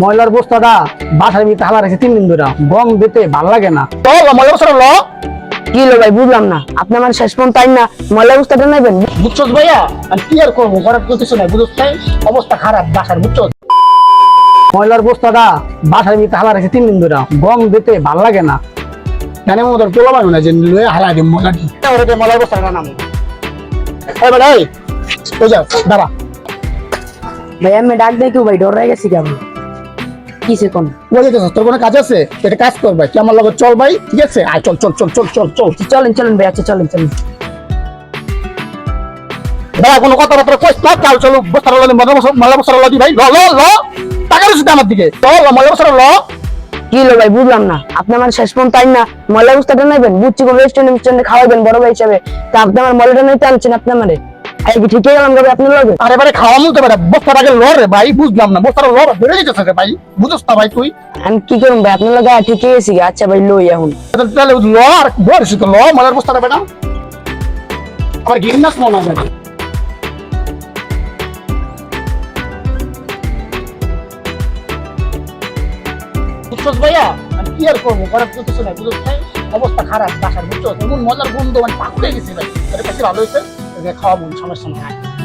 ময়লার বস্তাটা বাসার ভিতরে হালা রেখে তিন দিন ধরে গম দিতে ভালো লাগে না। তো ময়লা বস্তাটা ল। কি হলো ভাই বুঝলাম না। আপনি আমার শেষ পর্যন্ত তাই না অবস্থাটা নেবেন? বুঝছস ভাইয়া? আমি কি আর করব? ঘরের করতেছ না বুঝছ অবস্থা খারাপ বাসার বুঝছস? ময়লার বস্তাটা বাসার ভিতরে হালা রেখে তিন দিন ধরে গম দিতে ভালো লাগে না। জানে মোদের তোলা পারব না যে লয়ে হালাই দিম ময়লা কি ওরে দে ময়লা বস্তাটা নাম। এই ওই যা দাঁড়া। ভাই আমি ডাক কেউ ভাই ডর হয়ে গেছি কেমন কিসে কোন? যেতেছ তোর কোনো কাজ আছে? এটা কাজ কর ভাই। আমার লগে চল ভাই ঠিক আছে? আয় চল চল চল চল চল চল। চলেন চলেন ভাই আচ্ছা চলেন চলেন। ভাই কোনো কথাবার্তা কইস না চলো বস্তাটা বস্তাটা লদি ভাই। ল ল ল টাকা আমার দিকে। চল বস্তাটা ল। কি হলো ভাই বুঝলাম না। আপনি আমার শেষ পর্যন্ত তাই না ময়লা অবস্থাটা নেবেন বুঝছি কোন রেস্টুরেন্টে খাওয়াবেন বড় ভাই হিসাবে। তা আপনি আমার ময়লাটা নিতে আনছেন আপনি আমারে? কি ঠিকই গেলাম ভাই আপনার লগে? আরে বারে খাওয়া মতো বেটা বস্তাটাকে ল রে ভাই বুঝলাম না বস্তাটা ল বেড়ে যেতেছে রে ভাই বুঝছ না ভাই তুই। আমি কি করুন ভাই? আপনার লগে ঠিকই গেছি আচ্ছা ভাই লই এখন। তাহলে তাহলে ল আর বড় তো ল ময়লার বস্তাটা বেটা। আবার গিন্নাস মনে হয় বুঝছস ভাইয়া? আমি কি আর করব? ঘরের করতেছ না বুঝছ ভাই? অবস্থা খারাপ বাসার বুঝছ এমন মজার গন্ধ মানে পাকুড়ে গেছে ভাই। ভালো হয়েছে। খাওয়া মন সমস্যা নেই